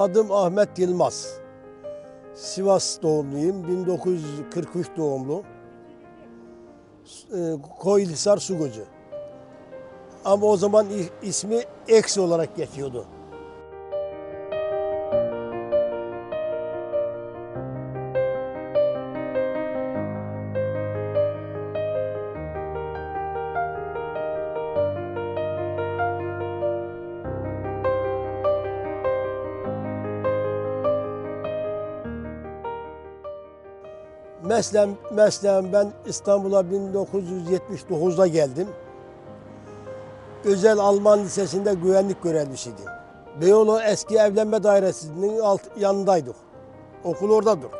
Adım Ahmet Yılmaz. Sivas doğumluyum. 1943 doğumlu. E, Koylisar Sugucu. Ama o zaman ismi Eksi olarak geçiyordu. Mesleğim, mesleğim ben İstanbul'a 1979'da geldim. Özel Alman Lisesi'nde güvenlik görevlisiydim. Beyoğlu eski evlenme dairesinin alt, yanındaydık. Okul oradadır.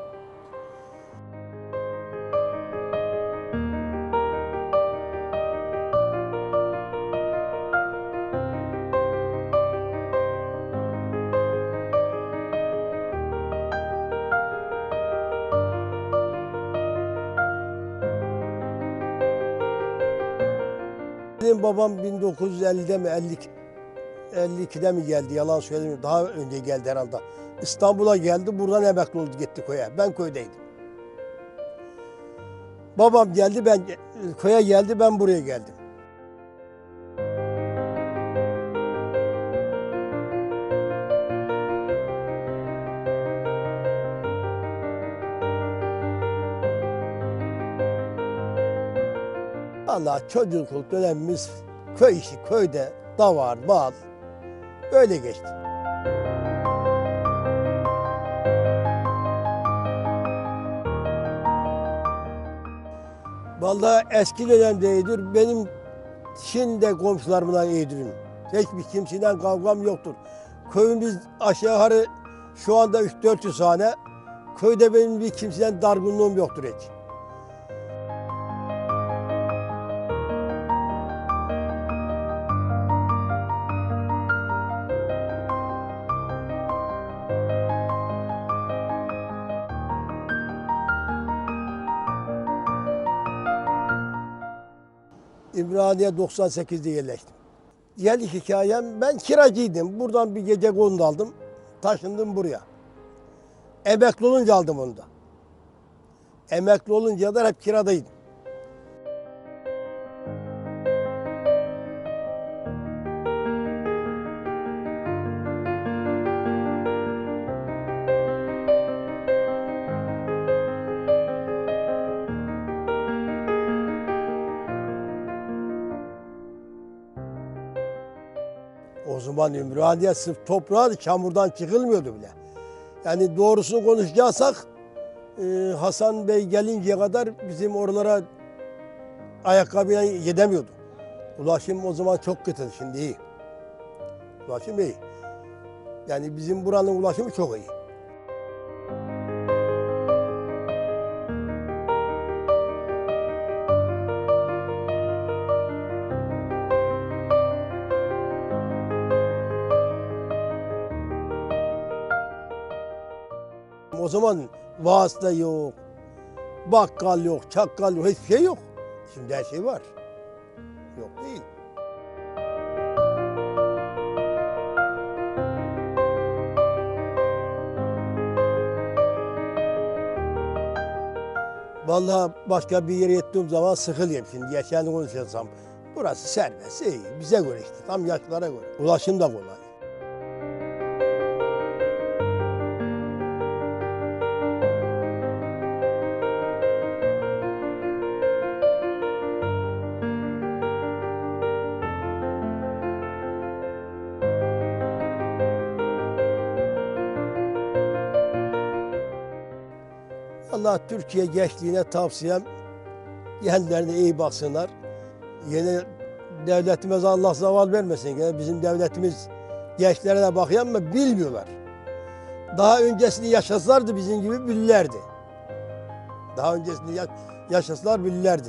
Benim babam 1950'de mi 50 52'de mi geldi yalan söylemiyorum. Daha önce geldi herhalde. İstanbul'a geldi buradan emekli oldu gitti köye. Ben köydeydim. Babam geldi ben köye geldi ben buraya geldim. Allah çocukluk dönemimiz köy işi, köyde davar, bal öyle geçti. Vallahi eski dönemdeydir. Benim şimdi komşularımla iyidirim. Hiçbir kimseden kavgam yoktur. Köyümüz aşağı yukarı şu anda 3-400 hane. Köyde benim bir kimseden dargınlığım yoktur hiç. İmraniye 98'de yerleştim. Diğer hikayem ben kiracıydım. Buradan bir gece kondu aldım. Taşındım buraya. Emekli olunca aldım onu da. Emekli olunca da hep kiradaydım. Zaman Ümraniye sırf toprağı çamurdan çıkılmıyordu bile. Yani doğrusunu konuşacaksak e, Hasan Bey gelinceye kadar bizim oralara ayakkabıyla gidemiyordu. Ulaşım o zaman çok kötü, şimdi iyi. Ulaşım iyi. Yani bizim buranın ulaşımı çok iyi. O zaman vasıta yok, bakkal yok, çakkal yok, hiçbir şey yok. Şimdi her şey var. Yok değil. Vallahi başka bir yere gittiğim zaman sıkılıyorum şimdi. Yaşayanı konuşuyorsam. Burası serbest, iyi. Bize göre işte, tam yaşlara göre. Ulaşım da kolay. Allah Türkiye gençliğine tavsiyem kendilerine iyi baksınlar. Yeni devletimize Allah zaval vermesin. Yani bizim devletimiz gençlere de bakıyor ama bilmiyorlar. Daha öncesini yaşasalardı bizim gibi bilirlerdi. Daha öncesini ya- yaşasalar bilirlerdi.